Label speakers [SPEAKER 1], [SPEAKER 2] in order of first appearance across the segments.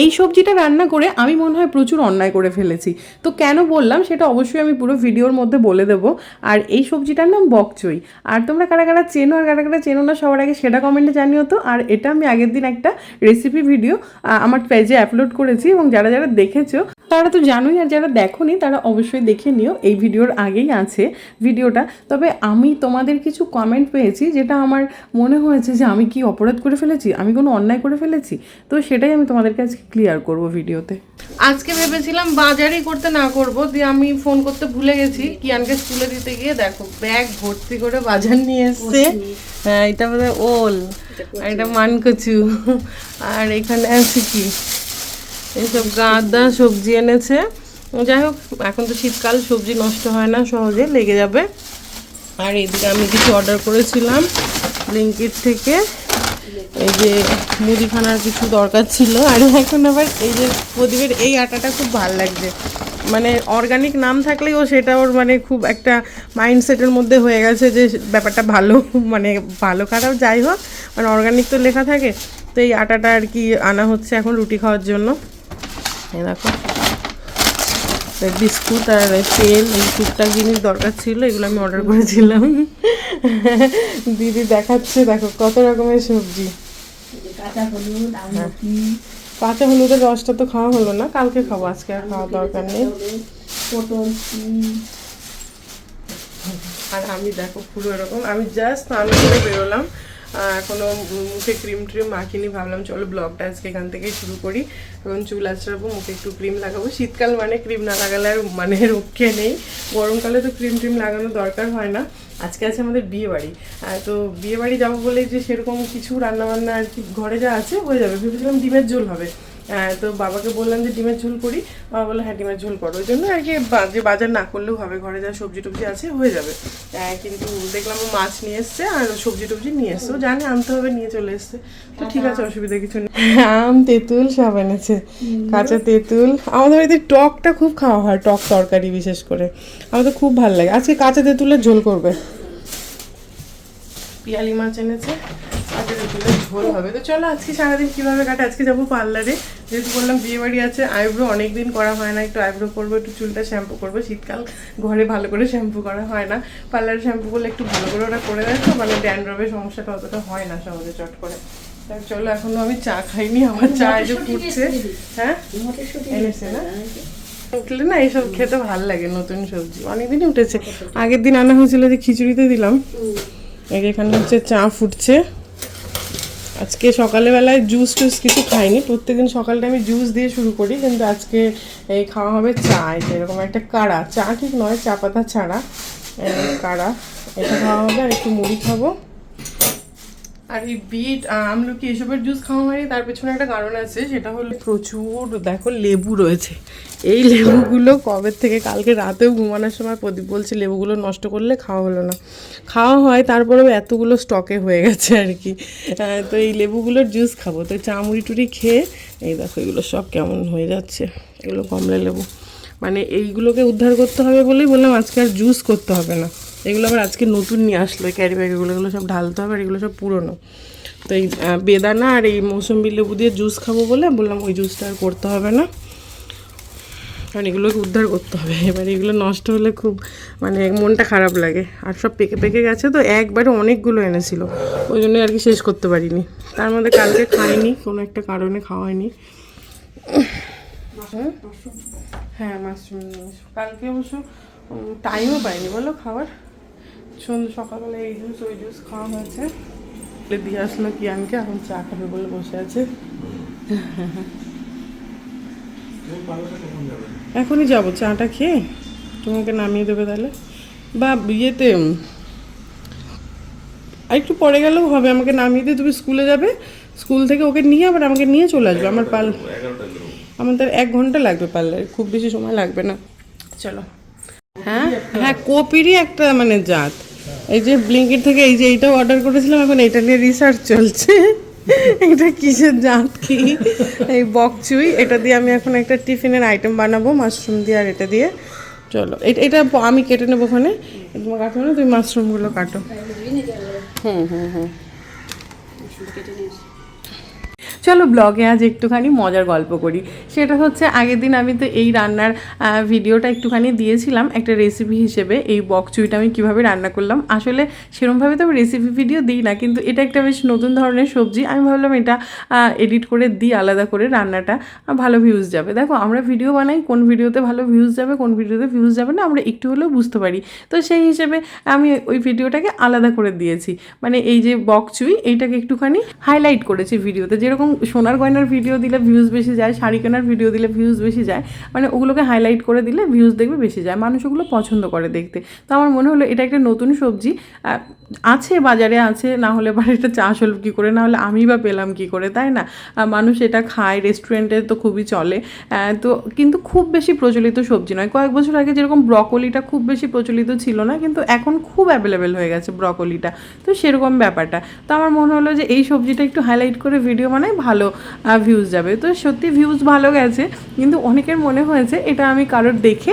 [SPEAKER 1] এই সবজিটা রান্না করে আমি মনে হয় প্রচুর অন্যায় করে ফেলেছি। তো কেন বললাম সেটা অবশ্যই আমি পুরো ভিডিওর মধ্যে বলে দেবো। আর এই সবজিটার নাম বকচই। আর তোমরা কারা কারা চেনো আর কারা কারা চেনো না সবার আগে সেটা কমেন্টে জানিও তো। আর এটা আমি আগের দিন একটা রেসিপি ভিডিও আমার পেজে আপলোড করেছি এবং যারা যারা দেখেছ, তারা তো জানোই আর যারা দেখোনি, তারা অবশ্যই দেখে নিও। এই ভিডিওর আগেই আছে ভিডিওটা। তবে আমি তোমাদের কিছু কমেন্ট পেয়েছি যেটা আমার মনে হয়েছে যে আমি কি অপরাধ করে ফেলেছি? আমি কোনো অন্যায় করে ফেলেছি? তো সেটাই আমি তোমাদেরকে আজকে ক্লিয়ার করব ভিডিওতে আজকে ভেবেছিলাম বাজারই করতে না করব দিয়ে আমি ফোন করতে ভুলে গেছি। কিয়ানকে স্কুলে দিতে গিয়ে দেখো ব্যাগ ভর্তি করে বাজার নিয়ে এসছে। হ্যাঁ এটা বোধ ওল আর এটা মানকচু। আর এখানে আছে কি? এইসব গাঁদা সবজি এনেছে। যাই হোক এখন তো শীতকাল সবজি নষ্ট হয় না সহজে লেগে যাবে। আর এদিকে আমি কিছু অর্ডার করেছিলাম ব্লিঙ্কিট থেকে। এই যে মুদিখানার কিছু দরকার ছিল, আর এখন আবার এই যে প্রদীপের এই আটাটা খুব ভালো লাগছে। মানে অর্গানিক নাম থাকলেও সেটা ওর মানে খুব একটা মাইন্ডসেটের মধ্যে হয়ে গেছে যে ব্যাপারটা ভালো মানে ভালো খারাপ যাই হোক মানে অর্গানিক তো লেখা থাকে। তো এই আটাটা আর কি আনা হচ্ছে এখন রুটি খাওয়ার জন্য। এই বিস্কুট আর তেল এই টুকটাক জিনিস দরকার ছিল এগুলো আমি অর্ডার করেছিলাম। দিদি দেখাচ্ছে দেখো কত রকমের সবজি।
[SPEAKER 2] কাঁচা হলুদ
[SPEAKER 1] কাঁচা হলুদের রসটা তো খাওয়া হলো না কালকে খাব আজকে আর খাওয়ার দরকার নেই। আর আমি দেখো পুরো এরকম আমি জাস্ট স্নান করে বেরোলাম। আহ, এখনও মুখে ক্রিম ট্রিম মাখিনি ভাবলাম চলো ব্লগটা আজকে এখান থেকে শুরু করি। এখন চুল আঁচড়াবো মুখে একটু ক্রিম লাগাবো। শীতকাল মানে ক্রিম না লাগালে আর মানে রক্ষে নেই। গরমকালে তো ক্রিম ট্রিম লাগানো দরকার হয় না। আজকে আছে আমাদের বিয়ে বাড়ি। তো বিয়ে বাড়ি যাব বলে যে সেরকম কিছু রান্নাবান্না আর কি ঘরে যা আছে হয়ে যাবে। ভেবেছিলাম ডিমের ঝোল হবে। তো বাবাকে বললাম যে ডিমের ঝোল করি। বাবা বলল হ্যাঁ ডিমের ঝোল করো। ওই জন্য আর কি যে বাজার না করলেও হবে ঘরে যা সবজি টবজি আছে হয়ে যাবে। আহ, কিন্তু দেখলাম ও মাছ নিয়ে এসছে আর সবজি টবজি নিয়ে এসছে। ও জানে আনতে হবে নিয়ে চলে এসছে। তো ঠিক আছে অসুবিধা কিছু নেই। আম তেঁতুল সব এনেছে। কাঁচা তেঁতুল। আমাদের বাড়িতে টকটা খুব খাওয়া হয় টক তরকারি বিশেষ করে। আমাদের খুব ভালো লাগে। আজকে কাঁচা তেঁতুলের ঝোল করবে। পিয়ালি মাছ এনেছে। ঝোল হবে। তো চলো আজকে সারাদিন কীভাবে কাটে আজকে যাব পার্লারে। যেহেতু বললাম বিয়ে বাড়ি আছে আইব্রো অনেকদিন করা হয় না একটু আইব্রো করব একটু চুলটা শ্যাম্পু করব। শীতকাল ঘরে ভালো করে শ্যাম্পু করা হয় না। পার্লারে শ্যাম্পু করলে একটু ভালো করে ওরা করে দেয় তো মানে ড্যান্ড্রফের সমস্যাটা অতটা হয় না সহজে চট করে। চলো এখনও আমি চা খাইনি আমার চা যে ফুটছে। হ্যাঁ? এনেছে না? উঠলে না এইসব খেতে ভালো লাগে নতুন সবজি। অনেকদিনই উঠেছে। আগের দিন আনা হয়েছিল যে খিচুড়িতে দিলাম। এখানে হচ্ছে চা ফুটছে। আজকে সকালবেলায় জুস টুস কিছু খাইনি। প্রত্যেকদিন সকালটা আমি জুস দিয়ে শুরু করি, কিন্তু আজকে এই খাওয়া হবে চা। এটা এরকম একটা কাড়া। চা ঠিক নয়, চা পাতা ছাড়া। কাড়া। এটা খাওয়া হবে আর একটু মুড়ি খাব। আর এই বিট আমলকি এসবের জুস খাওয়া হয়নি, তার পেছনে একটা কারণ আছে, সেটা হলো প্রচুর, দেখো লেবু রয়েছে। এই লেবুগুলো কবে থেকে, কালকে রাতেও ঘুমানোর সময় প্রদীপ বলছে, লেবুগুলো নষ্ট করলে খাওয়া হলো না। খাওয়া হয় তারপরেও এতগুলো স্টকে হয়ে গেছে আর কি। তো এই লেবুগুলোর জুস খাব। তো চামড়ি টুড়ি খেয়ে, এই দেখো এগুলো সব কেমন হয়ে যাচ্ছে। এগুলো কমলা লেবু। মানে এইগুলোকে উদ্ধার করতে হবে বলেই বললাম, আজকে আর জুস করতে হবে না। এগুলো আবার আজকে নতুন নিয়ে আসলো ক্যারি ব্যাগগুলো এগুলো। সব ঢালতে হবে আর এগুলো সব পুরনো। তো এই বেদানা আর এই মৌসুম্বি লেবু দিয়ে জুস খাব বলে বললাম ওই জুসটা আর করতে হবে না। কারণ এগুলোকে উদ্ধার করতে হবে। এবার এগুলো নষ্ট হলে খুব মানে মনটা খারাপ লাগে। আর সব পেকে পেকে গেছে তো একবারে অনেকগুলো এনেছিল। ওই জন্য আর কি শেষ করতে পারিনি। তার মধ্যে কালকে খাইনি কোনো একটা কারণে খাওয়া হয়নি হ্যাঁ মাশরুম কালকে অবশ্য টাইমও পাইনি বলো খাবার সন্ধ্যে সকালবেলা এই জুস, ওই জুস খাওয়া হয়েছে। দিয়ে আসলো কিয়ানকে এখন চা খাবে বলে বসে আছে। এখনই যাব, চাটা খেয়ে তোমাকে নামিয়ে দেবে তাহলে। বা ইয়েতে একটু পরে গেলেও হবে, আমাকে নামিয়ে দিয়ে তুমি স্কুলে যাবে। স্কুল থেকে ওকে নিয়ে আবার আমাকে নিয়ে চলে আসবে। আমার পাল, আমার তার এক ঘণ্টা লাগবে পার্লারে, খুব বেশি সময় লাগবে না। চলো। হ্যাঁ? হ্যাঁ কপিরই একটা মানে জাত। এই যে ব্লিঙ্কিট থেকে এই যে এইটাও অর্ডার করেছিলাম এখন এটা নিয়ে রিসার্চ চলছে। এটা কিসের জাত কি এই বকচুই এটা দিয়ে আমি এখন একটা টিফিনের আইটেম বানাবো মাশরুম দিয়ে আর এটা দিয়ে। চলো এটা এটা আমি কেটে নেব ওখানে। তোমার কাটো না তুমি মাশরুমগুলো কাটো। হুম হুম হুম। চলো ব্লগে আজ একটুখানি মজার গল্প করি। সেটা হচ্ছে আগের দিন আমি তো এই রান্নার ভিডিওটা একটুখানি দিয়েছিলাম একটা রেসিপি হিসেবে। এই বকচুইটা আমি কীভাবে রান্না করলাম। আসলে সেরমভাবে তো আমি রেসিপি ভিডিও দিই না, কিন্তু এটা একটা বেশ নতুন ধরনের সবজি। আমি ভাবলাম এটা এডিট করে দিই আলাদা করে রান্নাটা ভালো ভিউজ যাবে। দেখো, আমরা ভিডিও বানাই, কোন ভিডিওতে ভালো ভিউজ যাবে, কোন ভিডিওতে ভিউজ যাবে না, আমরা একটু হলেও বুঝতে পারি। তো সেই হিসেবে আমি ওই ভিডিওটাকে আলাদা করে দিয়েছি। মানে এই যে বকচুই এইটাকে একটুখানি হাইলাইট করেছি ভিডিওতে যেরকম সোনার গয়নার ভিডিও দিলে ভিউজ বেশি যায়, শাড়ি কেনার ভিডিও দিলে ভিউজ বেশি যায় মানে ওগুলোকে হাইলাইট করে দিলে ভিউজ দেখবে বেশি যায়, মানুষ ওগুলো পছন্দ করে দেখতে। তো আমার মনে হলো এটা একটা নতুন সবজি আছে বাজারে আছে, না হলে বাড়িটা চাষ হলো কী করে, না হলে আমি বা পেলাম কী করে, তাই না? মানুষ এটা খায় রেস্টুরেন্টে তো খুবই চলে। তো কিন্তু খুব বেশি প্রচলিত সবজি নয়। কয়েক বছর আগে যেরকম ব্রকলিটা খুব বেশি প্রচলিত ছিল না, কিন্তু এখন খুব অ্যাভেলেবেল হয়ে গেছে ব্রকলিটা। তো সেরকম ব্যাপারটা। তো আমার মনে হলো যে এই সবজিটা একটু হাইলাইট করে ভিডিও বানাই ভালো ভিউজ যাবে। তো সত্যি ভিউজ ভালো গেছে, কিন্তু অনেকের মনে হয়েছে এটা আমি কারোর দেখে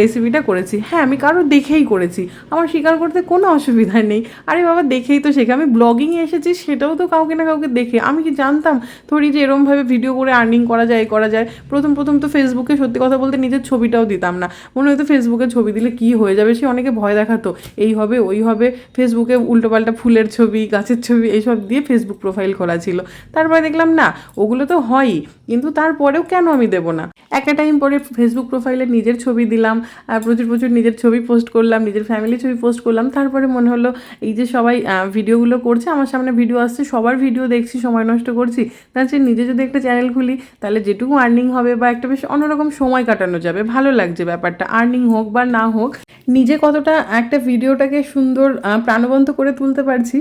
[SPEAKER 1] রেসিপিটা করেছি। হ্যাঁ আমি কারোর দেখেই করেছি। আমার স্বীকার করতে কোনো অসুবিধা নেই। আরে বাবা, দেখেই তো শেখে। আমি ব্লগিংয়ে এসেছি, সেটাও তো কাউকে না কাউকে দেখে। আমি কি জানতাম? থরি যে এরমভাবে ভিডিও করে আর্নিং করা যায় করা যায়। প্রথম প্রথম তো ফেসবুকে সত্যি কথা বলতে নিজের ছবিটাও দিতাম না। মনে হতো ফেসবুকে ছবি দিলে কি হয়ে যাবে? সে অনেকে ভয় দেখাতো। এই হবে, ওই হবে। ফেসবুকে উল্টোপাল্টা ফুলের ছবি, গাছের ছবি, এইসব দিয়ে ফেসবুক প্রোফাইল খোলা ছিল। তারপরে দেখলাম না, ওগুলো তো হয়ই, কিন্তু তারপরেও কেন আমি দেবো না? একটা টাইম পরে ফেসবুক প্রোফাইলে নিজের ছবি দিলাম আর প্রচুর প্রচুর নিজের ছবি পোস্ট করলাম, নিজের ফ্যামিলি ছবি পোস্ট করলাম। তারপরে মনে হলো, এই যে সবাই ভিডিওগুলো করছে, আমার সামনে ভিডিও আসছে, সবার ভিডিও দেখছি, সময় নষ্ট করছি। তার চেয়ে নিজে যদি একটা চ্যানেল খুলি, তাহলে যেটুকু আর্নিং হবে বা একটা বেশ অন্যরকম সময় কাটানো যাবে, ভালো লাগছে ব্যাপারটা। আর্নিং হোক বা না হোক, নিজে কতটা একটা ভিডিওটাকে সুন্দর প্রাণবন্ত করে তুলতে পারছি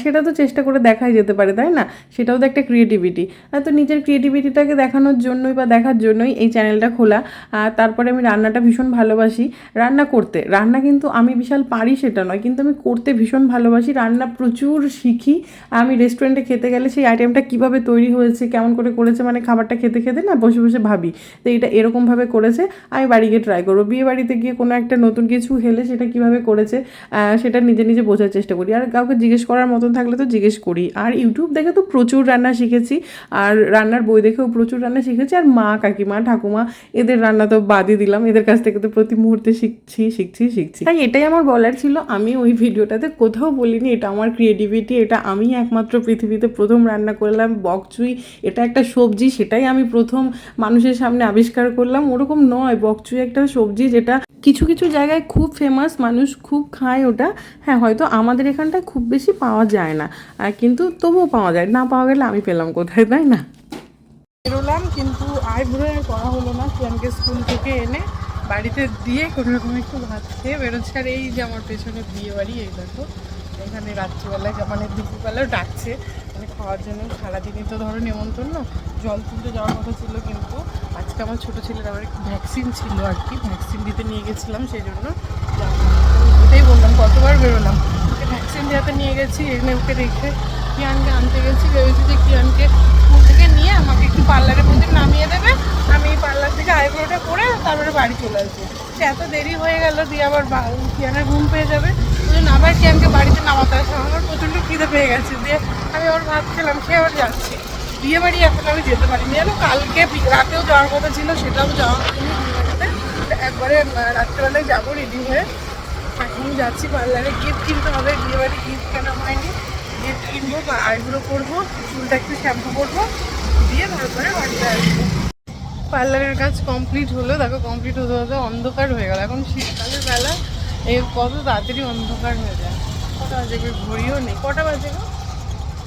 [SPEAKER 1] সেটা তো চেষ্টা করে দেখাই যেতে পারে, তাই না? সেটাও তো একটা ক্রিয়েটিভিটি তো নিজের ক্রিয়েটিভিটিটাকে দেখানোর জন্যই বা দেখার জন্যই এই চ্যানেলটা খোলা। আর তারপরে আমি রান্নাটা ভীষণ ভালোবাসি। রান্না করতে, রান্না কিন্তু আমি বিশাল পারি সেটা নয়, কিন্তু আমি করতে ভীষণ ভালোবাসি। রান্না প্রচুর শিখি। আমি রেস্টুরেন্টে খেতে গেলে সেই আইটেমটা কীভাবে তৈরি হয়েছে, কেমন করে করেছে মানে খাবারটা খেতে খেতে না বসে বসে ভাবি তো এটা এরকমভাবে করেছে, আমি বাড়ি গিয়ে ট্রাই করব। বিয়ে বাড়িতে গিয়ে কোনো একটা নতুন কিছু হেলে সেটা কীভাবে করেছে সেটা নিজে নিজে বোঝার চেষ্টা করি। আর কাউকে জিজ্ঞেস করার মতন থাকলে তো জিজ্ঞেস করি। আর ইউটিউব দেখে তো প্রচুর রান্না শিখেছি। আর রান্নার বই দেখেও প্রচুর রান্না শিখেছি। আর মা, কাকিমা, ঠাকুমা, এদের রান্না তো বাদই দিলাম। এদের কাছ থেকে তো প্রতি মুহূর্তে শিখছি শিখছি শিখছি। তাই এটাই আমার বলার ছিল। আমি ওই ভিডিওটাতে কোথাও বলিনি, এটা আমার ক্রিয়েটিভিটি এটা আমি একমাত্র পৃথিবীতে প্রথম রান্না করলাম বকচুই এটা একটা সবজি, সেটাই আমি প্রথম মানুষের সামনে আবিষ্কার করলাম। ওরকম নয় বকচুই একটা সবজি যেটা কিছু কিছু জায়গায় খুব ফেমাস মানুষ খুব খায় ওটা। হ্যাঁ হয়তো আমাদের এখানটায় খুব বেশি পাওয়া যায় না। কিন্তু তবুও পাওয়া যায়। না পাওয়া গেলে আমি পেলাম কোথায়, তাই না? বেরোলাম, কিন্তু আইব্রো আর করা হলো না। কিয়ানকে স্কুল থেকে এনে বাড়িতে দিয়ে কোনো রকম একটু ভাত খেয়ে বেরোচ্ছে। আর এই যে আমার পেছনে বিয়ে বাড়ি এই দেখো, এখানে রাত্রিবেলায় মানে দুপুরবেলাও ডাকছে। মানে খাওয়ার জন্য সারাদিনই তো ধরো নেমন্তন্ন। জল তুলতে যাওয়ার কথা ছিল, কিন্তু আজকে আমার ছোটো ছেলের আবার একটু ভ্যাকসিন ছিল আর কি। ভ্যাকসিন দিতে নিয়ে গেছিলাম, সেই জন্য ওটাই বললাম, কতবার বেরোলাম? ভ্যাকসিন দেওয়াতে নিয়ে গেছি, এনে ওকে রেখে কিয়ানকে আনতে গেছি, ভেবেছি যে কিয়ানকে স্কুল থেকে নিয়ে আমাকে একটু পার্লারের মধ্যে নামিয়ে দেবে। আমি পার্লার থেকে আইব্রোটা করে তারপরে বাড়ি চলে আসব। এত দেরি হয়ে গেল দিয়ে আবার কিয়ানের ঘুম পেয়ে যাবে। ওই আবার কিয়ানকে বাড়িতে নামাতে আসে আমার প্রচণ্ড খিদে পেয়ে গেছে দিয়ে আমি আবার ভাত খেলাম, সে আবার যাচ্ছি। বিয়ে বাড়ি এখন আমি যেতে পারিনি। জানো, কালকে রাতেও যাওয়ার কথা ছিল, সেটাও যাওয়া একবারে রাত্রেবেলায় যাব রেডি হয়ে। এখন যাচ্ছি পার্লারে। গিফট কিনতে হবে। বিয়ে বাড়ি গিফট কেনা হয়নি। গিফট কিনবো বা আইব্রো করব চুলটা একটু শ্যাম্পু করব দিয়ে তারপরে বাড়িতে আসব। পার্লারের কাজ কমপ্লিট হলো দেখো কমপ্লিট হতে হতে অন্ধকার হয়ে গেল। এখন শীতকালের বেলা এই কত তাড়াতাড়ি অন্ধকার হয়ে যায়। কটা বাজে গো? ঘড়িও নেই। কটা বাজে গো?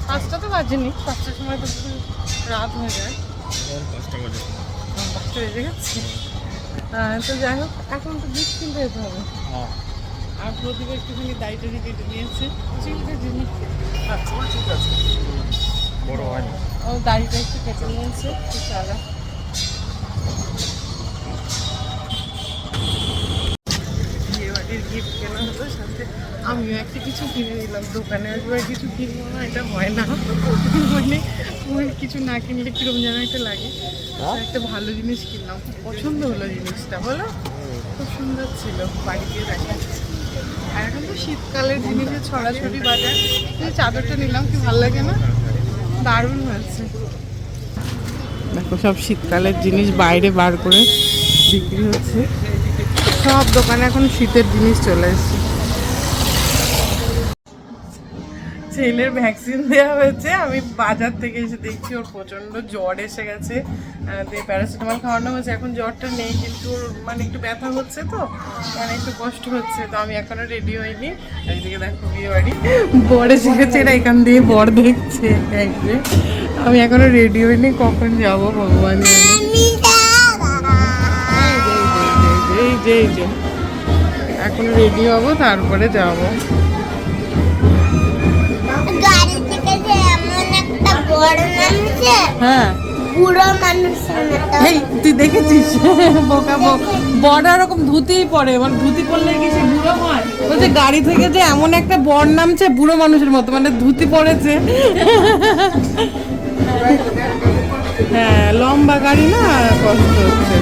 [SPEAKER 1] পাঁচটা তো বাজেনি পাঁচটার সময় তো রাত হয়ে যায়। পাঁচটা বেজে। গেছে। তো যাই হোক এখন তো গিফট কিনতে যেতে হবে। আর প্রদীপ একটুখানি দায়িত্ব কেটে নিয়েছে। চুলটা জিনিস
[SPEAKER 3] চুল ঠিক আছে। বড় হয়নি।
[SPEAKER 1] ও দাড়িটা একটু কেটে নিয়েছে চলো। গিফট কেনা হলো সাথে আমিও একটা কিছু কিনে নিলাম দোকানে। আসব আর কিছু কিনবো না এটা হয় না। মানে ওই কিছু না কিনলে কিরম যেন একটা লাগে। তো একটা ভালো জিনিস কিনলাম। খুব পছন্দ হলো জিনিসটা বলো? খুব সুন্দর ছিল বাড়ি গিয়ে দেখা আর এখন তো শীতকালের জিনিসের ছড়াছড়ি বাজার এই চাদরটা নিলাম কি ভালো লাগে না? দারুণ হয়েছে। দেখো সব শীতকালের জিনিস বাইরে বার করে বিক্রি হচ্ছে। সব দোকানে এখন শীতের জিনিস চলে এসেছে। ছেলের ভ্যাকসিন দেওয়া হয়েছে। আমি বাজার থেকে এসে দেখছি, ওর প্রচণ্ড জ্বর এসে গেছে। প্যারাসিটামল খাওয়ানো হয়েছে। এখন জ্বরটা নেই, কিন্তু মানে একটু ব্যথা হচ্ছে তো মানে একটু কষ্ট হচ্ছে। তো আমি এখনও রেডি হইনি। এদিকে দেখো বিয়ে বাড়ি বর এসে গেছে, এরা এখান দিয়ে বর দেখছে। আমি এখনও রেডি হইনি, কখন যাব ভগবান। এখন রেডি হব, তারপরে যাব। হ্যাঁ। এই তুই দেখেছিস? বোকা বক। বড় এরকম ধুতিই পরে মানে ধুতি পরলে কি সে বুড়ো হয়? বলছে গাড়ি থেকে যে এমন একটা বর নামছে বুড়ো মানুষের মতো মানে ধুতি পরেছে। হ্যাঁ লম্বা গাড়ি না কষ্ট হচ্ছে।